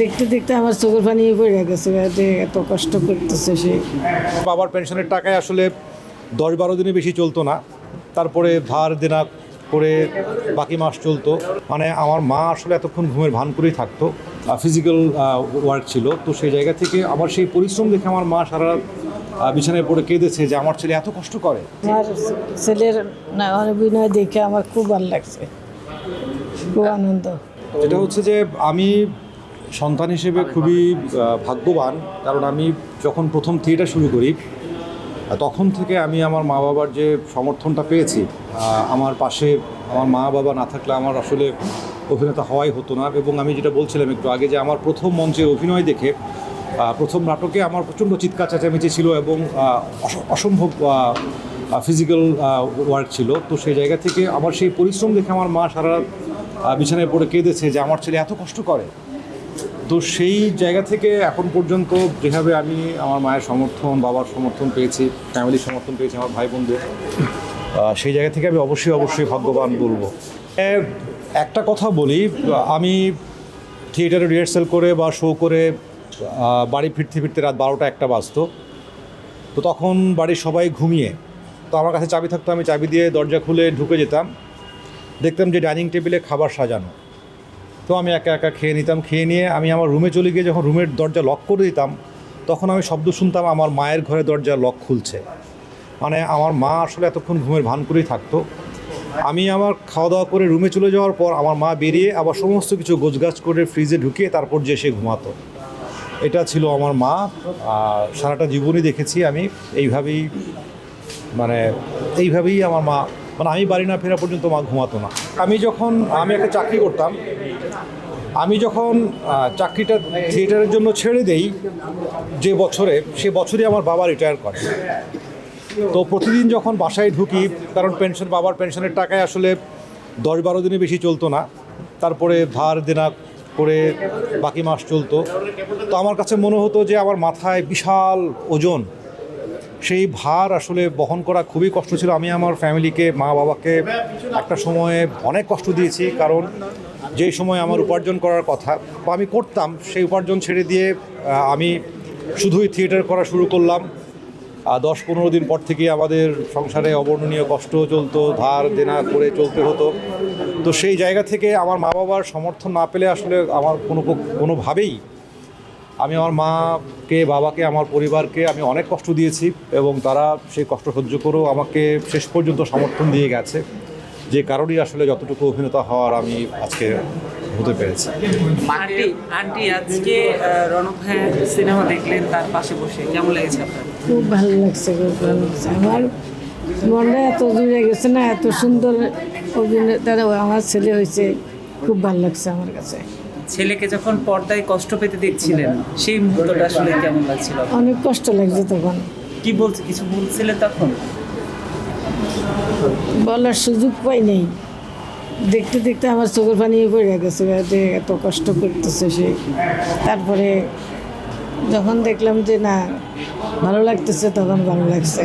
দেখতে দেখতে আমার চোখের পানি পড়ে গেছে যে এত কষ্ট করতেছে সে। বাবার পেনশনের টাকায় আসলে দশ বারো দিনে বেশি চলতো না তারপরে ধার দেনা করে বাকি মাস চলতো। মানে আমার মা আসলে এতক্ষণ ঘুমের ভান করেই থাকতো ফিজিক্যাল ওয়ার্ক ছিল। তো সেই জায়গা থেকে আমার সেই পরিশ্রম দেখে আমার মা সারা বিছানায় পড়ে কেঁদেছে যে আমার ছেলে এত কষ্ট করে। আমার ছেলের না অভিনয় দেখে আমার খুব ভালো লাগছে খুব আনন্দ। যেটা হচ্ছে যে আমি সন্তান হিসেবে খুবই ভাগ্যবান। কারণ আমি যখন প্রথম থিয়েটার শুরু করি তখন থেকে আমি আমার মা বাবার যে সমর্থনটা পেয়েছি আমার পাশে আমার মা বাবা না থাকলে আমার আসলে অভিনেতা হওয়াই হতো না। এবং আমি যেটা বলছিলাম একটু আগে যে আমার প্রথম মঞ্চের অভিনয় দেখে প্রথম নাটকে আমার প্রচণ্ড চিৎকার, চেঁচামেচি ছিল এবং অসম্ভব ফিজিক্যাল ওয়ার্ক ছিল। তো সেই জায়গা থেকে আমার সেই পরিশ্রম দেখে আমার মা সারা বিছানায় পড়ে কেঁদেছে যে আমার ছেলে এত কষ্ট করে। তো সেই জায়গা থেকে এখন পর্যন্ত যেভাবে আমি আমার মায়ের সমর্থন, বাবার সমর্থন পেয়েছি, ফ্যামিলির সমর্থন পেয়েছি আমার ভাই বোনদের সেই জায়গা থেকে আমি অবশ্যই অবশ্যই ভাগ্যবান বলব। একটা কথা বলি, আমি থিয়েটারে রিহার্সাল করে বা শো করে বাড়ি ফিরতে ফিরতে রাত বারোটা একটা বাজতো। তো তখন বাড়ির সবাই ঘুমিয়ে, তো আমার কাছে চাবি থাকতো, আমি চাবি দিয়ে দরজা খুলে ঢুকে যেতাম। দেখতাম যে ডাইনিং টেবিলে খাবার সাজানো। তো আমি একা একা খেয়ে নিতাম। খেয়ে নিয়ে আমি আমার রুমে চলে গিয়ে যখন রুমের দরজা লক করে দিতাম, তখন আমি শব্দ শুনতাম, আমার মায়ের ঘরে দরজা লক খুলছে। মানে আমার মা আসলে এতক্ষণ ঘুমের ভান করেই থাকতো। আমি আমার খাওয়া দাওয়া করে রুমে চলে যাওয়ার পর আমার মা বেরিয়ে আবার সমস্ত কিছু গোছগাছ করে ফ্রিজে ঢুকিয়ে তারপর যে সে ঘুমাতো। এটা ছিল আমার মা সারাটা জীবনই দেখেছি আমি। এইভাবেই মানে এইভাবেই আমার মা মানে আমি বাড়ি না ফেরা পর্যন্ত মা ঘুমাতো না। আমি যখন, আমি একটা চাকরি করতাম, আমি যখন চাকরিটা থিয়েটারের জন্য ছেড়ে দেই যে বছরে, সে বছরই আমার বাবা রিটায়ার করে। তো প্রতিদিন যখন বাসায় ঢুকি, কারণ পেনশন বাবার পেনশনের টাকায় আসলে দশ বারো দিনে বেশি চলতো না। তারপরে ধার দেনা করে বাকি মাস চলতো। তো আমার কাছে মনে হতো যে আমার মাথায় বিশাল ওজন সেই ভার আসলে বহন করা খুবই কষ্ট ছিল। আমি আমার ফ্যামিলিকে, মা বাবাকে একটা সময়ে অনেক কষ্ট দিয়েছি, কারণ যেই সময় আমার উপার্জন করার কথা বা আমি করতাম, সেই উপার্জন ছেড়ে দিয়ে আমি শুধুই থিয়েটার করা শুরু করলাম। দশ পনেরো দিন পর থেকে আমাদের সংসারে অবর্ণনীয় কষ্ট চলতো ধার দেনা করে চলতে হতো। তো সেই জায়গা থেকে আমার মা বাবার সমর্থন না পেলে আসলে আমার কোনো কোনোভাবেই আমি আমার মাকে বাবাকে আমার পরিবারকে আমি অনেক কষ্ট দিয়েছি এবং তারা সেই কষ্ট সহ্য করেও আমাকে শেষ পর্যন্ত সমর্থন দিয়ে গেছে। যে কারণেই আসলে যতটুকু অভিনেতা হওয়ার আমি আজকে হতে পেরেছি। আন্টি আন্টি আজকে রণক সিনেমা দেখলেন তার পাশে বসে। কেমন লেগেছে আপনার? খুব ভালো লাগছে খুব ভালো লাগছে। আমার মনটা এত জুড়ে গেছে না এত সুন্দর অভিনেতা আমার ছেলে হয়েছে খুব ভালো লাগছে আমার কাছে। ছেলেকে যখন পর্দায় কষ্ট পেতে দেখছিলেন সেই মুহূর্তটা আসলে কেমন লাগছিল? অনেক কষ্ট লাগছে তখন। কি বলছে কিছু বলছিলেন তখন? বলার সুযোগ পাই নেই। দেখতে দেখতে আমার চোখের পানি পড়ে গেছে যে এত কষ্ট করতেছে সে। তারপরে যখন দেখলাম যে না ভালো লাগতেছে তখন ভালো লাগছে।